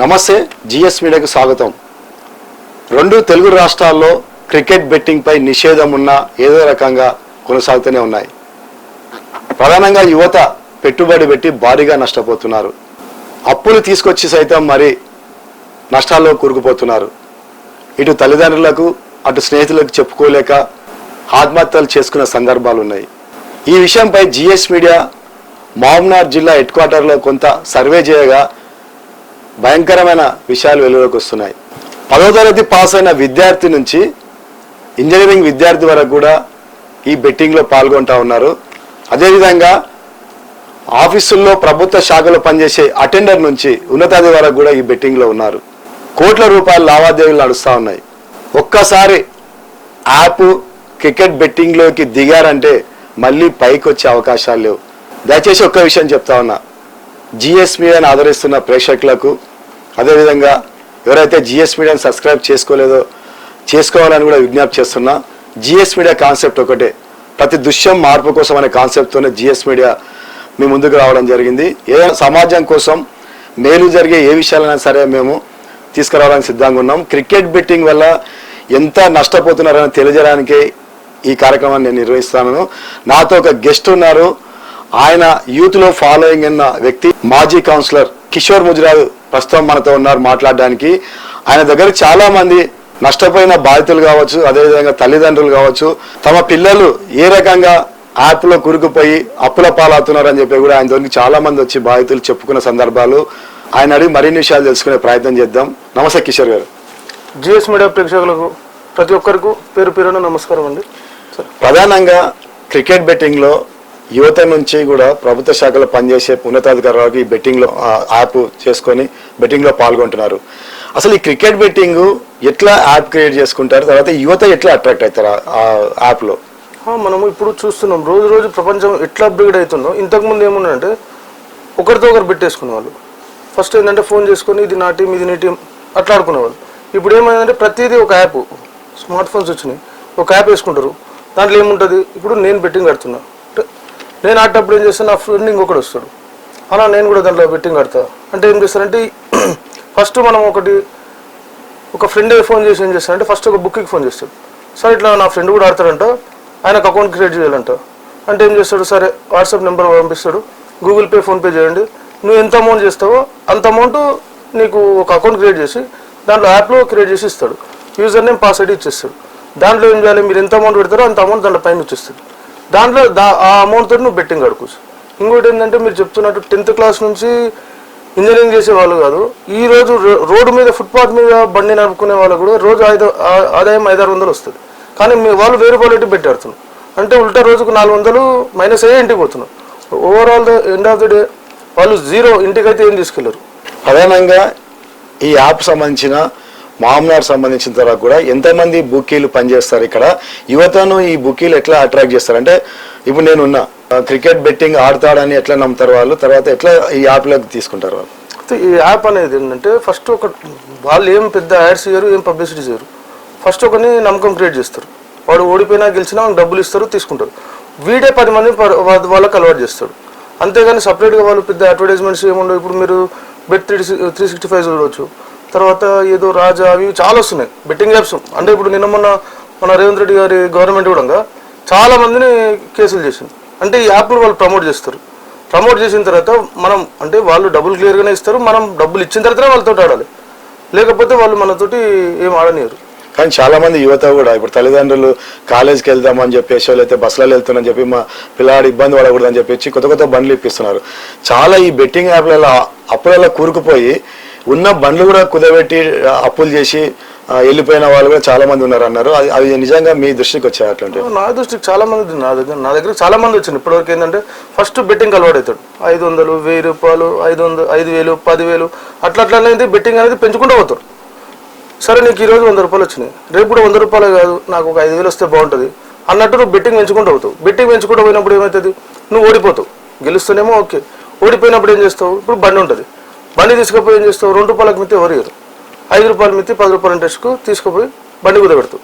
నమస్తే జిఎస్ మీడియాకు స్వాగతం. రెండు తెలుగు రాష్ట్రాల్లో క్రికెట్ బెట్టింగ్పై నిషేధం ఉన్న ఏదో రకంగా కొనసాగుతూనే ఉన్నాయి. ప్రధానంగా యువత పెట్టుబడి పెట్టి భారీగా నష్టపోతున్నారు. అప్పులు తీసుకొచ్చి సైతం మరి నష్టాల్లో కూరుకుపోతున్నారు. ఇటు తల్లిదండ్రులకు అటు స్నేహితులకు చెప్పుకోలేక ఆత్మహత్యలు చేసుకున్న సందర్భాలు ఉన్నాయి. ఈ విషయంపై జిఎస్ మీడియా మామ్నార్ జిల్లా హెడ్ క్వార్టర్లో కొంత సర్వే చేయగా భయంకరమైన విషయాలు వెలుగులోకి వస్తున్నాయి. పదో తరగతి పాస్ అయిన విద్యార్థి నుంచి ఇంజనీరింగ్ విద్యార్థి వరకు కూడా ఈ బెట్టింగ్లో పాల్గొంటా ఉన్నారు. అదేవిధంగా ఆఫీసుల్లో ప్రభుత్వ శాఖలో పనిచేసే అటెండర్ నుంచి ఉన్నతాది వరకు కూడా ఈ బెట్టింగ్లో ఉన్నారు. కోట్ల రూపాయల లావాదేవీలు నడుస్తూ ఉన్నాయి. ఒక్కసారి యాప్ క్రికెట్ బెట్టింగ్లోకి దిగారంటే మళ్ళీ పైకి వచ్చే అవకాశాలు లేవు. దయచేసి ఒక్క విషయం చెప్తా ఉన్నా. జిఎస్ మీడియాని ఆదరిస్తున్న ప్రేక్షకులకు అదేవిధంగా ఎవరైతే జిఎస్ మీడియాని సబ్స్క్రైబ్ చేసుకోలేదో చేసుకోవాలని కూడా విజ్ఞప్తి చేస్తున్నా జిఎస్ మీడియా కాన్సెప్ట్ ఒకటే. ప్రతి దృశ్యం మార్పు కోసం అనే కాన్సెప్ట్తోనే జిఎస్ మీడియా మీ ముందుకు రావడం జరిగింది. ఏ సమాజం కోసం మేలు జరిగే ఏ విషయాలైనా సరే మేము తీసుకురావడానికి సిద్ధంగా ఉన్నాం. క్రికెట్ బెట్టింగ్ వల్ల ఎంత నష్టపోతున్నారని తెలియజేయడానికే ఈ కార్యక్రమాన్ని నేను నిర్వహిస్తాను నాతో ఒక గెస్ట్ ఉన్నారు. ఆయన యూత్లో ఫాలోయింగ్ ఉన్న వ్యక్తి మాజీ కౌన్సిలర్ కిషోర్ ముజరాజు ప్రస్తుతం మనతో ఉన్నారు మాట్లాడడానికి. ఆయన దగ్గర చాలా మంది నష్టపోయిన బాధితులు కావచ్చు అదేవిధంగా తల్లిదండ్రులు కావచ్చు తమ పిల్లలు ఏ రకంగా యాప్లో కురుకుపోయి అప్పుల పాలవుతున్నారని చెప్పి కూడా ఆయన దగ్గరికి చాలా మంది వచ్చి బాధితులు చెప్పుకున్న సందర్భాలు. ఆయన అడిగి మరిన్ని విషయాలు తెలుసుకునే ప్రయత్నం చేద్దాం. నమస్తే కిషోర్ గారు. జిఎస్ మీడియా ప్రేక్షకులకు ప్రతి ఒక్కరికి పేరు పేరున నమస్కారం అండి. ప్రధానంగా క్రికెట్ బెట్టింగ్లో యువత నుంచి కూడా ప్రభుత్వ శాఖలో పనిచేసే ఉన్నతాధికారులకు ఈ బెట్టింగ్లో యాప్ చేసుకొని బెట్టింగ్లో పాల్గొంటున్నారు. అసలు ఈ క్రికెట్ బెట్టింగ్ ఎట్లా యాప్ క్రియేట్ చేసుకుంటారు? తర్వాత యువత ఎట్లా అట్రాక్ట్ అవుతారు ఆ- యాప్లో మనము ఇప్పుడు చూస్తున్నాం. రోజు రోజు ప్రపంచం ఎట్లా అప్గ్రేడ్ అవుతుందో. ఇంతకుముందు ఏమున్నాయంటే ఒకరితో ఒకరు పెట్టేసుకునే వాళ్ళు ఫస్ట్ ఏంటంటే ఫోన్ చేసుకొని ఇది నా టీం ఇది నీ టీం అట్లా ఆడుకునేవాళ్ళు. ఇప్పుడు ఏమైందంటే ప్రతిదీ ఒక యాప్ స్మార్ట్ ఫోన్స్ వచ్చినాయి. ఒక యాప్ వేసుకుంటారు. దాంట్లో ఏముంటుంది? ఇప్పుడు నేను బెట్టింగ్ కడుతున్నా నేను ఆడేటప్పుడు ఏం చేస్తాను నా ఫ్రెండ్ ఇంకొకటి వస్తాడు. అలా నేను కూడా దాంట్లో బెట్టింగ్ ఆడతా. అంటే ఏం చేస్తారంటే ఫస్ట్ మనం ఒకటి ఒక ఫ్రెండ్ ఫోన్ చేసి ఏం చేస్తానంటే ఫస్ట్ ఒక బుక్కి ఫోన్ చేస్తాడు. సార్ ఇట్లా నా ఫ్రెండ్ కూడా ఆడతాడంట ఆయనకు అకౌంట్ క్రియేట్ చేయాలంట. అంటే ఏం చేస్తాడు సరే వాట్సాప్ నెంబర్ పంపిస్తాడు గూగుల్ పే ఫోన్పే చేయండి. నువ్వు ఎంత అమౌంట్ చేస్తావో అంత అమౌంట్ నీకు ఒక అకౌంట్ క్రియేట్ చేసి దాంట్లో యాప్లో క్రియేట్ చేసి ఇస్తాడు. యూజర్ నేమ్ పాస్వర్డ్ ఇచ్చేస్తాడు. దాంట్లో ఏం చేయాలి మీరు ఎంత అమౌంట్ పెడతారో అంత అమౌంట్ దాంట్లో పైన వచ్చేస్తుంది. దాంట్లో దా ఆ అమౌంట్ తోటి నువ్వు బెట్టింగ్ కడుకోవచ్చు ఇంకోటి ఏంటంటే మీరు చెప్తున్నట్టు టెన్త్ క్లాస్ నుంచి ఇంజనీరింగ్ చేసే వాళ్ళు కాదు ఈ రోజు రో- రోడ్డు మీద ఫుట్పాత్ మీద బండి నడుపుకునే వాళ్ళు కూడా రోజు ఐదు ఆదాయం ఐదారు వందలు వస్తుంది. కానీ మీ వాళ్ళు వేరు క్వాలిటీ పెట్టాడుతున్నారు అంటే ఉల్టా రోజుకు నాలుగు వందలు మైనస్ అయ్యే ఇంటికి పోతున్నారు. Overall the end of the day వాళ్ళు జీరో ఇంటికైతే ఏం తీసుకెళ్ళరు. ప్రధానంగా ఈ యాప్ సంబంధించిన మామూనార్ సంబంధించిన తర్వాత కూడా ఎంతమంది బుకీలు పనిచేస్తారు ఇక్కడ? యువతను ఈ బుకీలు ఎట్లా అట్రాక్ట్ చేస్తారు? అంటే ఇప్పుడు నేను ఉన్నా క్రికెట్ బెట్టింగ్ ఆడతాడని ఎట్లా నమ్ముతారు వాళ్ళు? తర్వాత ఎట్లా ఈ యాప్లోకి తీసుకుంటారు వాళ్ళు? ఈ యాప్ అనేది ఏంటంటే ఫస్ట్ ఒక వాళ్ళు ఏం పెద్ద యాడ్స్ చేయరు ఏం పబ్లిసిటీ చేయరు. ఫస్ట్ ఒకని నమ్మకం క్రియేట్ చేస్తారు. వాడు ఓడిపోయినా గెలిచినా డబ్బులు ఇస్తారు తీసుకుంటారు. వీడే పది మంది వాళ్ళకి అలవాటు చేస్తాడు. అంతేగాని సపరేట్గా వాళ్ళు పెద్ద అడ్వర్టైజ్మెంట్స్ ఏముండవు? ఇప్పుడు మీరు bet three three sixty five చూడవచ్చు. తర్వాత ఏదో రాజా అవి చాలా వస్తున్నాయి. బెట్టింగ్ యాప్స్ అంటే ఇప్పుడు నిన్న మొన్న మన రేవంత్ రెడ్డి గారి గవర్నమెంట్ కూడా చాలా మందిని కేసులు చేసింది. అంటే ఈ యాప్లు వాళ్ళు ప్రమోట్ చేస్తారు. ప్రమోట్ చేసిన తర్వాత మనం అంటే వాళ్ళు డబ్బులు క్లియర్గానే ఇస్తారు. మనం డబ్బులు ఇచ్చిన తర్వాతనే వాళ్ళతో ఆడాలి. లేకపోతే వాళ్ళు మనతోటి ఏం ఆడనియరు కానీ చాలా మంది యువత కూడా ఇప్పుడు తల్లిదండ్రులు కాలేజ్కి వెళ్దామని చెప్పేసి లేకపోతే బస్సులలో వెళ్తున్నామని చెప్పి మా పిల్లాడు ఇబ్బంది పడకూడదని చెప్పేసి కొత్త కొత్త బండ్లు ఇప్పిస్తున్నారు. చాలా ఈ బెట్టింగ్ యాప్లలో అప్పులలో కూరుకుపోయి ఉన్న బండ్లు కూడా కుదబెట్టి అప్పులు చేసి వెళ్ళిపోయిన వాళ్ళు కూడా చాలా మంది ఉన్నారు అన్నారు అది అవి నిజంగా మీ దృష్టికి వచ్చాయి అట్లాంటి నా దృష్టికి చాలా మంది నా దగ్గర నా దగ్గర చాలా మంది వచ్చింది ఇప్పటివరకు ఏంటంటే ఫస్ట్ బెట్టింగ్ అలవాటు అవుతాడు. ఐదు వందలు వెయ్యి రూపాయలు ఐదు వందలు ఐదు వేలు పదివేలు అట్లా అట్లా అనేది బెట్టింగ్ అనేది పెంచుకుంటూ పోతాడు. సరే నీకు ఈరోజు వంద రూపాయలు వచ్చినాయి. రేపు కూడా వంద రూపాయలు కాదు నాకు ఒక ఐదు వేలు వస్తే బాగుంటుంది. అన్నట్టు నువ్వు బెట్టింగ్ పెంచుకుంటూ అవుతావు బెట్టింగ్ పెంచుకుంటూ పోయినప్పుడు ఏమవుతుంది? నువ్వు ఓడిపోతావు. గెలుస్తూనేమో ఓకే. ఓడిపోయినప్పుడు ఏం చేస్తావు? ఇప్పుడు బండి ఉంటుంది. బండి తీసుకుపోయి ఏం చేస్తావు? రెండు రూపాయలకు మిత్తి ఎవరు ఇవ్వరు ఐదు రూపాయల మిత్తి పది రూపాయల ఇంట్రెస్ట్కు తీసుకుపోయి బండి కుదబెడతావు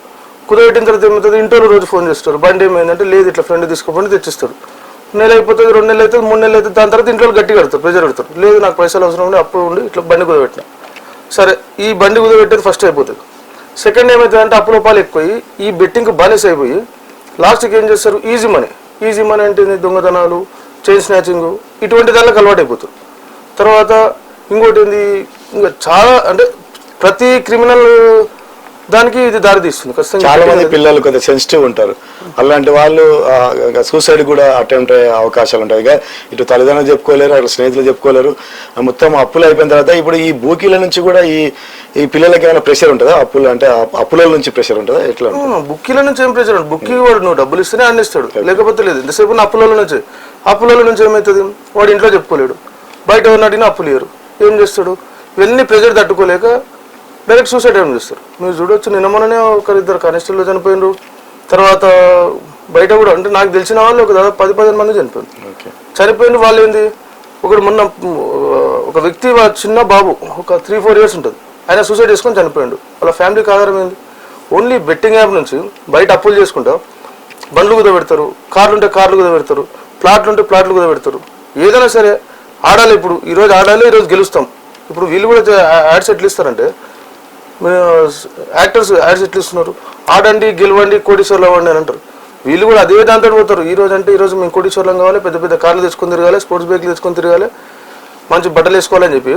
కుదబెట్టిన తర్వాత ఏమవుతుంది? ఇంట్లో రోజు ఫోన్ చేస్తారు. బండి ఏమైందంటే లేదు ఇట్లా ఫ్రెండ్ తీసుకుపోయి తెచ్చిస్తాడు. నెల అయిపోతుంది రెండు నెలలు అవుతుంది మూడు నెలలు అవుతుంది దాని తర్వాత ఇంట్లో గట్టి కడతారు ప్రెజర్ పెడతారు. లేదు నాకు పైసలు అవసరం ఉండి అప్పుడు ఉండి ఇట్లా బండి కుదబెట్టిన సరే ఈ బండి కుదబెట్టేది ఫస్ట్ అయిపోతుంది. సెకండ్ ఏమవుతుందంటే అప్పుల రూపాయలు ఎక్కువ ఈ బెట్టింగ్కి బానిస అయిపోయి లాస్ట్కి ఏం చేస్తారు? ఈజీ మనీ ఈజీ మనీ అంటే దొంగతనాలు చైన్ స్నాచింగ్ ఇటువంటి దానిలోకి అలవాటు అయిపోతుంది తర్వాత ఇంకోటి ఏంది ఇంకా చాలా అంటే ప్రతి క్రిమినల్ దానికి ఇది దారి తీస్తుంది ఖచ్చితంగా. చాలా మంది పిల్లలు కొంచెం సెన్సిటివ్ ఉంటారు. అలాంటి వాళ్ళు సూసైడ్ కూడా అటెంప్ట్ అయ్యే అవకాశాలు ఉంటాయి. ఇక ఇటు తల్లిదండ్రులు చెప్పుకోలేరు అటు స్నేహితులు చెప్పుకోలేరు. మొత్తం అప్పులు అయిపోయిన తర్వాత ఇప్పుడు ఈ బూకీల నుంచి కూడా ఈ ఈ పిల్లలకి ఏమైనా ప్రెషర్ ఉంటుందా? అప్పులు అంటే అప్పుల నుంచి ప్రెషర్ ఉంటుందా? ఎట్లా ఉంటుంది? బుక్కీల నుంచి ఏం ప్రెషర్ బుక్కి వాడు నువ్వు డబ్బులు ఇస్తేనే అందిస్తాడు లేకపోతే లేదు. ఎంతసేపు నా అప్పుల నుంచి అప్పుల నుంచి ఏమవుతుంది వాడు ఇంట్లో చెప్పుకోలేడు. బయట అడిగినా అప్పులు ఇయ్యరు. ఏం చేస్తాడు? ఇవన్నీ ప్రెజర్ తట్టుకోలేక డైరెక్ట్ సూసైడ్ ఏం చేస్తారు మీరు చూడొచ్చు నిన్న మొన్ననే ఒకరిద్దరు కానిస్టేబుల్ చనిపోయినరు. తర్వాత బయట కూడా అంటే నాకు తెలిసిన వాళ్ళు ఒక దాదాపు పది పదిహేను మంది చనిపోయారు. ఓకే. చనిపోయిన వాళ్ళు ఏంది? ఒకడు మొన్న ఒక వ్యక్తి వాళ్ళ చిన్న బాబు ఒక త్రీ ఫోర్ ఇయర్స్ ఉంటుంది. ఆయన సూసైడ్ చేసుకొని చనిపోయాడు. వాళ్ళ ఫ్యామిలీకి ఆధారం ఏంది? ఓన్లీ బెట్టింగ్ యాప్ నుంచి బయట అప్పులు చేసుకుంటా బండ్లు కుదబెడతారు కార్లు ఉంటే కార్లు కుదబెడతారు ప్లాట్లు ఉంటే ప్లాట్లు కుదబెడతారు ఏదైనా సరే ఆడాలి ఇప్పుడు. ఈరోజు ఆడాలి ఈరోజు గెలుస్తాం. ఇప్పుడు వీళ్ళు కూడా యాడ్స్ ఎట్లా ఇస్తారంటే యాక్టర్స్ యాడ్స్ ఎట్లా ఇస్తున్నారు? ఆడండి గెలవండి కోటీశ్వర్లు అవ్వండి అని అంటారు. వీళ్ళు కూడా అదే దాంతో పోతారు. ఈ రోజు అంటే ఈ రోజు మేము కోటీశ్వర్లం కావాలి పెద్ద పెద్ద కార్లు తెచ్చుకొని తిరగాలి స్పోర్ట్స్ బైక్లు తెచ్చుకొని తిరగాలి మంచి బట్టలు వేసుకోవాలని చెప్పి.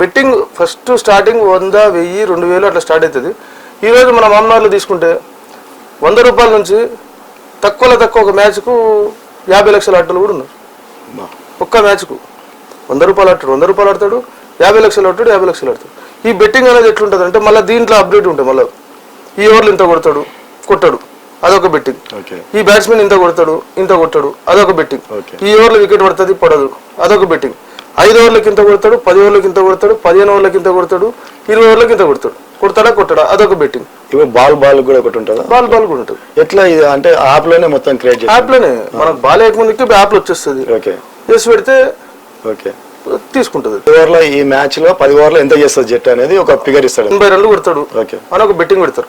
బెట్టింగ్ ఫస్ట్ స్టార్టింగ్ వంద వెయ్యి రెండు వేలు అట్లా స్టార్ట్ అవుతుంది. ఈ రోజు మన మామనార్లు తీసుకుంటే వంద రూపాయల నుంచి తక్కువలో తక్కువ ఒక మ్యాచ్కు యాభై లక్షల ఆటలు కూడా ఉన్నారు. ఒక్క మ్యాచ్కు. వంద రూపాయలు ఆడతాడు వంద రూపాయలు ఆడతాడు యాభై లక్షలు ఆడతాడు యాభై లక్షలు ఆడతాడు. ఈ బెట్టింగ్ అనేది ఎట్లుంటుంది అంటే మళ్ళీ దీంట్లో అప్డేట్ ఉంటాయి మళ్ళీ ఈ ఓవర్లు ఇంత కొడతాడు కొట్టాడు అదొక బెట్టింగ్. ఓకే. ఈ బ్యాట్స్మెన్ ఇంత కొడతాడు ఇంత కొట్టాడు అదొక బెట్టింగ్. ఈ ఓవర్లో వికెట్ పడుతుంది పడదు అదొక బెట్టింగ్. ఐదు ఓవర్లకి ఇంత కొడతాడు పది ఓవర్లకి ఇంత కొడతాడు పదిహేను ఓవర్లకి ఇంత కొడతాడు ఇరవై ఓవర్లకి ఇంత కొడతాడు. కొడతాడా కొట్టాడా అదొక బెట్టింగ్. ఇప్పుడు బాల్ బాల్ కూడా ఒకటి ఉంటుందా? బాల్ బాల్ కూడా ఉంటుంది. ఎట్లా ఇది అంటే యాప్లోనే మొత్తం క్రియేట్ చేసి యాప్లోనే మనకు బాల్ ముందుకి యాప్లో వచ్చేస్తుంది. ఓకే. వేసి పెడితే ఓకే. తీసుకుంటుంది. ఓవర్లో ఈ మ్యాచ్లో పది ఓవర్లో ఎంత చేస్తుంది జట్టు అనేది ఒక ఫిగర్ ఇస్తాడు. ఎనభై రన్లు కొడతాడు. ఓకే. అని ఒక బెట్టింగ్ పెడతారు.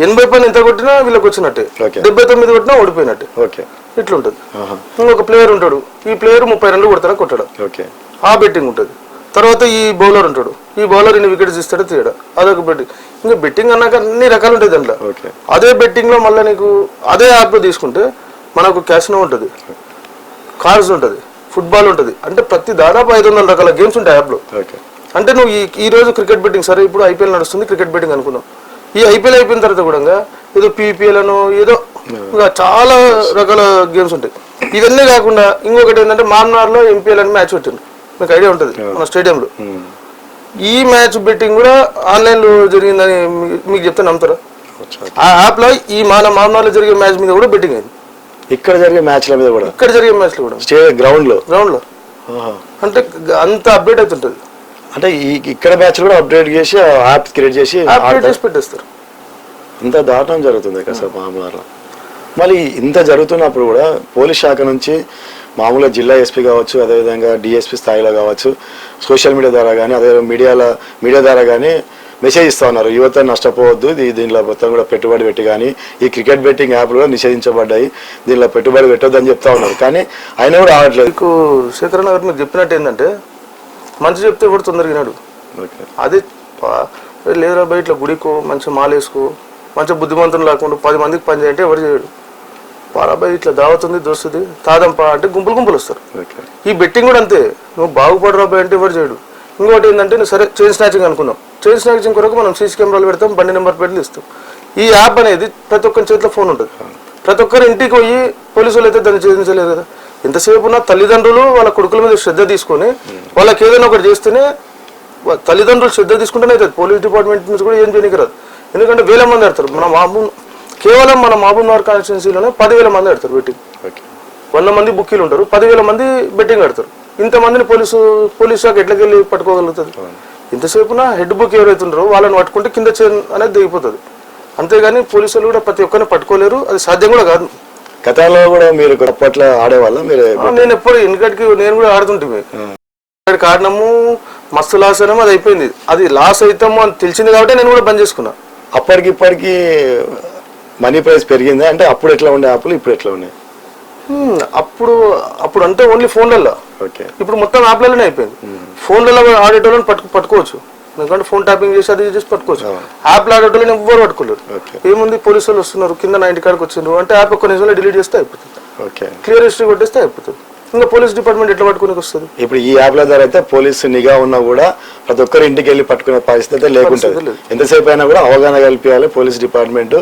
ఎనభై పైన ఎంత కొట్టినా వీళ్ళకి వచ్చినట్టే. డెబ్బై తొమ్మిది కొట్టినా ఓడిపోయినట్టే. ఓకే. ఇట్లుంటుంది. ఇంకొక ప్లేయర్ ఉంటాడు. ఈ ప్లేయర్ ముప్పై రన్లు కొడతాడా కొట్టాడా? ఓకే. ఆ బెట్టింగ్ ఉంటుంది. తర్వాత ఈ బౌలర్ ఉంటాడు. ఈ బౌలర్ ఇన్ని వికెట్స్ ఇస్తాడో తీయడా? అదొక బెట్టింగ్ ఇంకా బెట్టింగ్ అన్నాక అన్ని రకాలు ఉంటాయి దాంట్లో. ఓకే. అదే బెట్టింగ్లో మళ్ళీ నీకు అదే యాప్ తీసుకుంటే మనకు క్యాసినో ఉంటుంది. కార్స్ ఉంటుంది. ఫుట్బాల్ ఉంటుంది. అంటే ప్రతి దాదాపు ఐదు వందల రకాల గేమ్స్ ఉంటాయి యాప్లో. అంటే నువ్వు ఈ ఈ రోజు క్రికెట్ బెట్టింగ్ సరే ఇప్పుడు ఐపీఎల్ నడుస్తుంది క్రికెట్ బెట్టింగ్ అనుకుందాం ఈ ఐపీఎల్ అయిపోయిన తర్వాత కూడా ఏదో పీపీఎల్ అనో ఏదో ఇంకా చాలా రకాల గేమ్స్ ఉంటాయి. ఇవన్నీ కాకుండా ఇంకొకటి ఏంటంటే మామ్నార్లో ఎంపీఎల్ అని మ్యాచ్ పెట్టింది. మీకు ఐడియా ఉంటుంది మన స్టేడియంలో. ఉమ్. ఈ మ్యాచ్ బెట్టింగ్ కూడా ఆన్లైన్లో జరిగిందని మీకు చెప్తే నమ్ముతారా. ఆ యాప్లో ఈ మన మామ్నార్లో జరిగే మ్యాచ్ మీద కూడా బెట్టింగ్ అయింది. ఇక్కడ జరిగే మ్యాచ్ల మీద కూడా. ఇక్కడ జరిగే మ్యాచ్లో కూడా. స్టే గ్రౌండ్లో గ్రౌండ్లో. ఆహా. అంటే అంత అప్డేట్ అవుతుంటుంది. అంటే ఈ ఇక్కడ మ్యాచ్ కూడా అప్డేట్ చేసి యాప్ క్రియేట్ చేసి అప్డేట్ ఆడతారు. చేసి పెట్టేస్తారు. ఇంత దారుణం జరుగుతుంది కదా మామూలుగా మళ్ళీ ఇంత జరుగుతున్నప్పుడు కూడా పోలీస్ శాఖ నుంచి మామూలుగా జిల్లా ఎస్పీ కావచ్చు అదేవిధంగా డిఎస్పీ స్థాయిలో కావచ్చు సోషల్ మీడియా ద్వారా కానీ అదే మీడియాల మీడియా ద్వారా కానీ మెసేజ్ ఇస్తా ఉన్నారు యువత నష్టపోవద్దు. దీనిలో మొత్తం కూడా పెట్టుబడి పెట్టి కానీ ఈ క్రికెట్ బెట్టింగ్ యాప్లు కూడా నిషేధించబడ్డాయి. దీనిలో పెట్టుబడి పెట్టొద్దు అని చెప్తా ఉన్నారు. కానీ అయినా కూడా ఆడట్లేదు. మీకు శేఖరన్ గారు మీకు చెప్పినట్టు ఏంటంటే మంచి చెప్తే కూడా తొందరగా వినాడు ఓకే. అదే లేదురా బయట ఇట్లా గుడికో మంచిగా మాలేసుకో మంచిగా బుద్ధిమంతులు లేకుండా పది మందికి పని చేయంటే ఎవరు చేయడు. పారాబాయ్ ఇట్లా దావతుంది దోస్తుంది తాదంపా అంటే గుంపులు గుంపులు వస్తారు. ఈ బెట్టింగ్ కూడా అంతే. నువ్వు బాగుపడరా బాయ్ అంటే ఎవరు చేయడు. ఇంకోటి ఏంటంటే నువ్వు సరే చైన్ స్నాచింగ్ అనుకుందాం చైన్ స్నాచింగ్ కొరకు మనం సీసీ కెమెరాలు పెడతాం బండి నెంబర్ ప్లేట్లు ఇస్తాం. ఈ యాప్ అనేది ప్రతి ఒక్కరి చేతిలో ఫోన్ ఉంటుంది. ప్రతి ఒక్కరి ఇంటికి పోయి పోలీసు వాళ్ళు అయితే దాన్ని ఛేదించలేదు కదా. ఎంతసేపు ఉన్న తల్లిదండ్రులు వాళ్ళ కొడుకుల మీద శ్రద్ధ తీసుకొని వాళ్ళకి ఏదైనా ఒకటి చేస్తేనే తల్లిదండ్రులు శ్రద్ధ తీసుకుంటేనే అవుతుంది. పోలీస్ డిపార్ట్మెంట్ నుంచి కూడా ఏం చేయడానికి రాదు ఎందుకంటే వేల మంది ఆడతారు మన మామూ కేవలం మన మహబూబ్నగర్ కాన్స్టిట్యున్సీలోనే పదివేల మంది ఆడతారు బెట్టింగ్. వంద మంది బుక్కీలు ఉంటారు పదివేల మంది బెట్టింగ్ ఆడతారు ఇంతమందిని పోలీసు పోలీసు శాఖ ఎట్లకెళ్ళి పట్టుకోగలుగుతుంది ఇంతసేపున హెడ్ బుక్ ఎవరైతే ఉన్నారో వాళ్ళని పట్టుకుంటే కింద అనేది దిగిపోతుంది. అంతేగాని పోలీసులు కూడా ప్రతి ఒక్కరిని పట్టుకోలేరు అది సాధ్యం కూడా కాదు. గతంలో కూడా మీరు అప్పట్లో ఆడేవాళ్ళ? మీరు నేను ఎప్పుడు ఎన్నికటికి నేను కూడా ఆడుతుంటే ఆడినాము మస్తు లాస్ అయినాము అది అయిపోయింది. అది లాస్ అవుతాము అని తెలిసింది కాబట్టి నేను కూడా బంద్ చేసుకున్నా. అప్పటికి ఇప్పటికి మనీ ప్రైస్ పెరిగిందా? అంటే అప్పుడు ఎట్లా ఉండే యాప్లు ఇప్పుడు ఎట్లా ఉన్నాయి? అప్పుడు అప్పుడు అంటే ఓన్లీ ఫోన్లలో ఓకే. ఇప్పుడు మొత్తం యాప్లలోనే అయిపోయింది. ఫోన్లలో ఆడేటోళ్ళని పట్టుకు పట్టుకోవచ్చు. ఎందుకంటే ఫోన్ ట్యాపింగ్ చేసి అది చేసి పట్టుకోవచ్చు. యాప్లో ఆడేటోళ్ళని ఎవ్వరు పట్టుకోలేరు. ఏముంది? పోలీసు వాళ్ళు వస్తున్నారు. కింద నా ఇంటి కాడికి వచ్చిండ్రు. అంటే యాప్ ఒక్క నిమిషంలో డిలీట్ చేస్తే అయిపోతుంది. ఓకే. క్లియర్ హిస్టరీ కొట్టేస్తే అయిపోతుంది. ఇంకా పోలీస్ డిపార్ట్మెంట్ ఎట్లా పట్టుకుని వస్తుంది? ఇప్పుడు ఈ యాప్ల ద్వారా అయితే పోలీసు నిఘా ఉన్నా కూడా ప్రతి ఒక్కరు ఇంటికి వెళ్ళి పట్టుకునే పరిస్థితి అయితే లేకుంటుంది. ఎంతసేపు అయినా కూడా అవగాహన కల్పించాలి పోలీస్ డిపార్ట్మెంట్.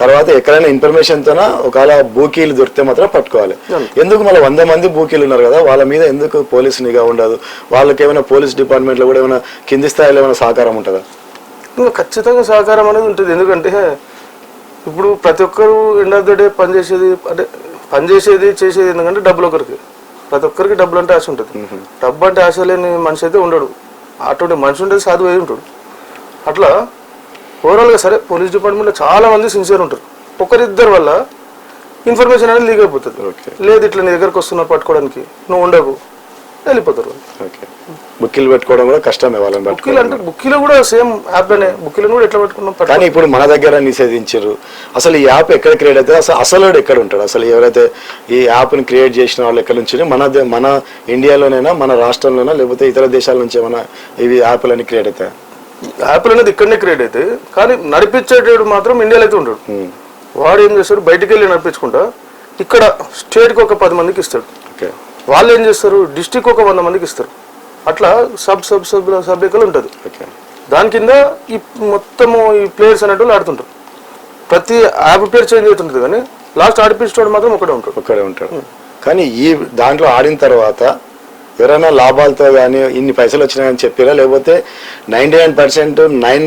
తర్వాత ఎక్కడైనా ఇన్ఫర్మేషన్ తోన ఒకవేళ బూకీలు దొరికితే మాత్రం పట్టుకోవాలి. ఎందుకు మళ్ళీ వంద మంది బూకీలు ఉన్నారు కదా వాళ్ళ మీద ఎందుకు పోలీస్ నిఘా ఉండదు? వాళ్ళకి ఏమైనా పోలీస్ డిపార్ట్మెంట్లో కూడా ఏమైనా కింది స్థాయిలో ఏమైనా సహకారం ఉంటుందా? ఇంకా ఖచ్చితంగా సహకారం అనేది ఉంటుంది. ఎందుకంటే ఇప్పుడు ప్రతి ఒక్కరు ఎండ్ ఆఫ్ ద డే పనిచేసేది అంటే పనిచేసేది చేసేది ఎందుకంటే డబ్బులు ఒకరికి. ప్రతి ఒక్కరికి డబ్బులు అంటే ఆశ ఉంటుంది. డబ్బు అంటే ఆశ లేని మనిషి అయితే ఉండడు. అటువంటి మనిషి ఉండేది సాధువు అయి ఉంటాడు. అట్లా ఓవరాల్గా సరే పోలీస్ డిపార్ట్మెంట్లో చాలా మంది సిన్సియర్ ఉంటారు. ఒకరిద్దరు వల్ల ఇన్ఫర్మేషన్ అనేది లీక్ అయిపోతుంది. ఓకే. లేదు ఇట్లా నీ దగ్గరకు వస్తున్నా పట్టుకోవడానికి నువ్వు ఉండవు వెళ్ళిపోతారు వాళ్ళు. ఓకే. బుక్కీలు పెట్టుకోవడం కూడా కష్టమే వాళ్ళని బుక్కీలు అంటే బుక్కీలో కూడా సేమ్ యాప్లోనే బుక్కీలను కూడా ఎట్లా పెట్టుకున్నాం పట్టుకో- కానీ ఇప్పుడు మన దగ్గర నిషేధించారు. అసలు ఈ యాప్ ఎక్కడ క్రియేట్ అవుతుంది? అసలు అసలు ఎక్కడ ఉంటాడు? అసలు ఎవరైతే ఈ యాప్ని క్రియేట్ చేసిన వాళ్ళు ఎక్కడ నుంచి మన మన ఇండియాలోనైనా మన రాష్ట్రంలోనా లేకపోతే ఇతర దేశాల నుంచి ఏమైనా ఇవి యాప్లన్నీ క్రియేట్ అవుతాయి? యాపిల్ అనేది ఇక్కడనే క్రియేట్ అయితే కానీ నడిపించేటోడు మాత్రం ఇండియాలో అయితే ఉంటాడు వాడు ఏం చేస్తాడు? బయటికి వెళ్ళి నడిపించుకుంటా. ఇక్కడ స్టేట్కి ఒక పది మందికి ఇస్తాడు. ఓకే. వాళ్ళు ఏం చేస్తారు? డిస్టిక్ ఒక వంద మందికి ఇస్తారు. అట్లా సబ్ సబ్ సబ్ సబ్ లెక్కలు ఉంటుంది. ఓకే. దాని కింద ఈ మొత్తము ఈ ప్లేయర్స్ అనేటువంటి ఆడుతుంటారు. ప్రతి యాప్ పేరు చేంజ్ అవుతుంటుంది కానీ లాస్ట్ ఆడిపించేవాడు మాత్రం ఒకటే ఉంటాడు. ఒక్కడే ఉంటాడు. కానీ ఈ దాంట్లో ఆడిన తర్వాత ఎవరైనా లాభాలతో కానీ ఇన్ని పైసలు వచ్చినాయని చెప్పారా? లేకపోతే ninety nine percent nine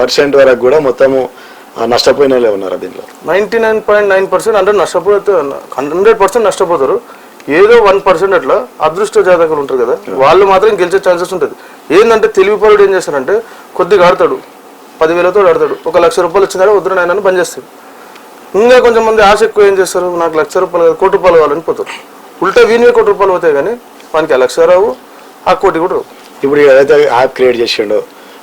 percent వరకు కూడా మొత్తము నష్టపోయిన వాళ్ళే ఉన్నారు దీంట్లో? Ninety nine point nine percent అంటే నష్టపోతే హండ్రెడ్ పర్సెంట్ నష్టపోతారు. ఏదో వన్ పర్సెంట్ అట్లా అదృష్ట జాతకులు ఉంటారు కదా వాళ్ళు మాత్రం గెలిచే ఛాన్సెస్ ఉంటుంది. ఏంటంటే తెలివిపరుడు ఏం చేస్తారంటే కొద్దిగా ఆడతాడు. పదివేలతో ఆడతాడు. ఒక లక్ష రూపాయలు వచ్చిన వద్దు నాయన పని చేస్తాడు. ఇంకా కొంచెం మంది ఆశ ఎక్కువ ఏం చేస్తారు? నాకు లక్ష రూపాయలు కాదు, కోటి రూపాయలు కావాలని పోతారు. ఉల్టా వీనివే కోటి రూపాయలు పోతాయి కానీ వానికి ఆ లక్ష రావు ఆ కోటి కూడా రావు. ఇప్పుడు ఏదైతే యాప్ క్రియేట్ చేసిండో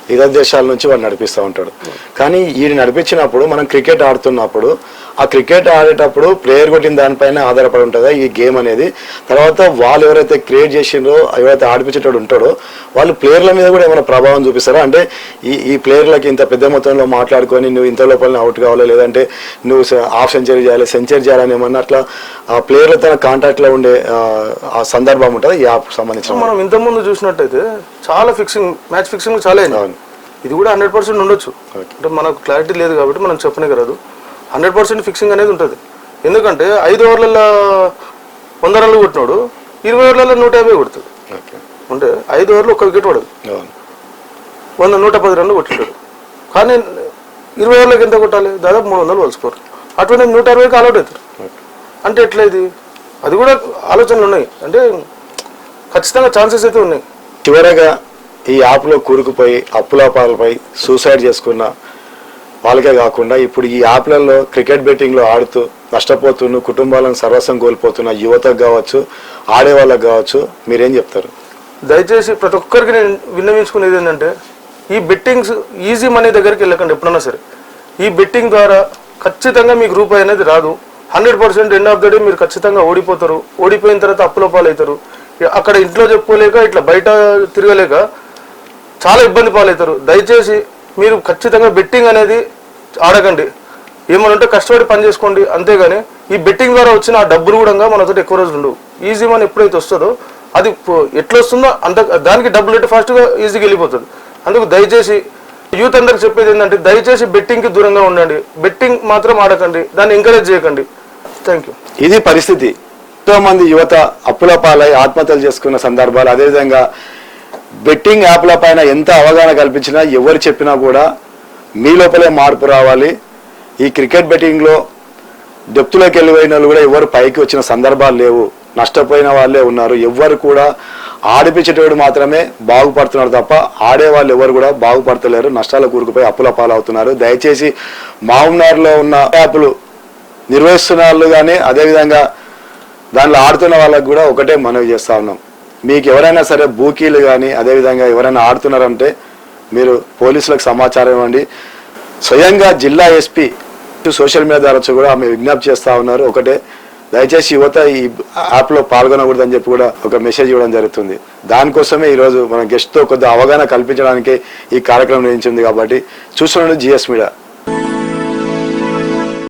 ఇతర దేశాల నుంచి వాడు నడిపిస్తూ ఉంటాడు. కానీ ఈ నడిపించినప్పుడు మనం క్రికెట్ ఆడుతున్నప్పుడు ఆ క్రికెట్ ఆడేటప్పుడు ప్లేయర్ కొట్టిన దానిపైన ఆధారపడి ఉంటుందా ఈ గేమ్ అనేది. తర్వాత వాళ్ళు ఎవరైతే క్రియేట్ చేసిండ్రో ఎవరైతే ఆడిపించేటోడు ఉంటాడో వాళ్ళు ప్లేయర్ల మీద కూడా ఏమైనా ప్రభావం చూపిస్తారా? అంటే ఈ ఈ ప్లేయర్లకి ఇంత పెద్ద మొత్తంలో మాట్లాడుకొని నువ్వు ఇంత లోపల అవుట్ కావాలి లేదంటే నువ్వు హాఫ్ సెంచరీ చేయాలి సెంచరీ చేయాలని ఏమన్నా అట్లా ఆ ప్లేయర్లతో కాంటాక్ట్లో ఉండే ఆ, సందర్భం ఉంటుంది? ఈ యాప్ సంబంధించిన మనం ఇంతకుముందు చూసినట్టయితే చాలా ఫిక్సింగ్ మ్యాచ్ ఫిక్సింగ్ చాలా. ఇది కూడా హండ్రెడ్ పర్సెంట్ ఉండొచ్చు. అంటే మనకు క్లారిటీ లేదు కాబట్టి మనం చెప్పనే కలదు హండ్రెడ్ పర్సెంట్ ఫిక్సింగ్ అనేది ఉంటుంది. ఎందుకంటే ఐదు ఓవర్లలో వంద రన్లు కొట్టినాడు ఇరవై ఓవర్లలో నూట యాభై కొడుతుంది. అంటే ఐదు ఓవర్లు ఒక వికెట్ పడదు. వంద నూట పది రన్లు కొట్టినాడు కానీ ఇరవై ఓవర్లకు ఎంత కొట్టాలి? దాదాపు మూడు వందలు వాళ్ళు స్కోర్ అటువంటి నూట అరవైకి ఆల్అౌట్ అవుతారు. అంటే ఎట్లా ఇది? అది కూడా ఆలోచనలు ఉన్నాయి. అంటే ఖచ్చితంగా ఛాన్సెస్ అయితే ఉన్నాయి. చివరగా ఈ యాప్లో కూరుకుపోయి అప్పులాపాలపై సూసైడ్ చేసుకున్న వాళ్ళకే కాకుండా ఇప్పుడు ఈ యాప్లలో క్రికెట్ బెట్టింగ్లో ఆడుతూ నష్టపోతున్న కుటుంబాలను సర్వస్వం కోల్పోతున్న యువతకు కావచ్చు ఆడే వాళ్ళకు కావచ్చు మీరేం చెప్తారు? దయచేసి ప్రతి ఒక్కరికి నేను విన్నవించుకునేది ఏంటంటే ఈ బెట్టింగ్స్ ఈజీ మనీ దగ్గరికి వెళ్ళకండి ఎప్పుడన్నా సరే. ఈ బెట్టింగ్ ద్వారా ఖచ్చితంగా మీకు రూపాయి అనేది రాదు. Hundred percent end of the day మీరు ఖచ్చితంగా ఓడిపోతారు. ఓడిపోయిన తర్వాత అప్పుల పాలవుతారు. అక్కడ ఇంట్లో చెప్పుకోలేక ఇట్లా బయట తిరగలేక చాలా ఇబ్బంది పాలవుతారు. దయచేసి మీరు ఖచ్చితంగా బెట్టింగ్ అనేది ఆడకండి. ఏమైనా ఉంటే కష్టపడి పని చేసుకోండి అంతేగాని ఈ బెట్టింగ్ ద్వారా వచ్చిన ఆ డబ్బులు కూడా మనతో ఎక్కువ రోజులు ఉండవు. ఈజీ మనీ ఎప్పుడైతే వస్తుందో అది ఎట్లా వస్తుందో అంత దానికి డబ్బులు అయితే ఫాస్ట్గా ఈజీగా వెళ్ళిపోతుంది. అందుకు దయచేసి యూత్ అందరికి చెప్పేది ఏంటంటే దయచేసి బెట్టింగ్కి దూరంగా ఉండండి. బెట్టింగ్ మాత్రం ఆడకండి. దాన్ని ఎంకరేజ్ చేయకండి. థ్యాంక్ యూ ఇది పరిస్థితి. ఎంతో మంది యువత అప్పుల పాలై ఆత్మహత్యలు చేసుకున్న సందర్భాలు అదేవిధంగా బెట్టింగ్ యాప్ల పైన ఎంత అవగాహన కల్పించినా ఎవరు చెప్పినా కూడా మీ లోపలే మార్పు రావాలి. ఈ క్రికెట్ బెట్టింగ్లో డెప్త్లోకి వెళ్ళిపోయిన వాళ్ళు కూడా ఎవరు పైకి వచ్చిన సందర్భాలు లేవు. నష్టపోయిన వాళ్ళే ఉన్నారు. ఎవ్వరు కూడా ఆడిపించేటోడు మాత్రమే బాగుపడుతున్నారు తప్ప ఆడే వాళ్ళు ఎవరు కూడా బాగుపడతలేరు. నష్టాల కూరుకుపోయి అప్పుల పాలవుతున్నారు. దయచేసి మామూనార్లో ఉన్న యాప్లు నిర్వహిస్తున్న వాళ్ళు కానీ అదేవిధంగా దానిలో ఆడుతున్న వాళ్ళకు కూడా ఒకటే మనవి చేస్తా ఉన్నాం. మీకు ఎవరైనా సరే బూకీలు కానీ అదేవిధంగా ఎవరైనా ఆడుతున్నారంటే మీరు పోలీసులకు సమాచారం ఇవ్వండి. స్వయంగా జిల్లా ఎస్పీ సోషల్ మీడియా ద్వారా కూడా ఆమె విజ్ఞప్తి చేస్తూ ఉన్నారు. ఒకటే దయచేసి యువత ఈ యాప్లో పాల్గొనకూడదని చెప్పి కూడా ఒక మెసేజ్ ఇవ్వడం జరుగుతుంది. దానికోసమే ఈరోజు మన గెస్ట్తో కొద్దిగా అవగాహన కల్పించడానికి ఈ కార్యక్రమం నిర్వహించింది కాబట్టి చూస్తున్నాడు జిఎస్ మీడియా.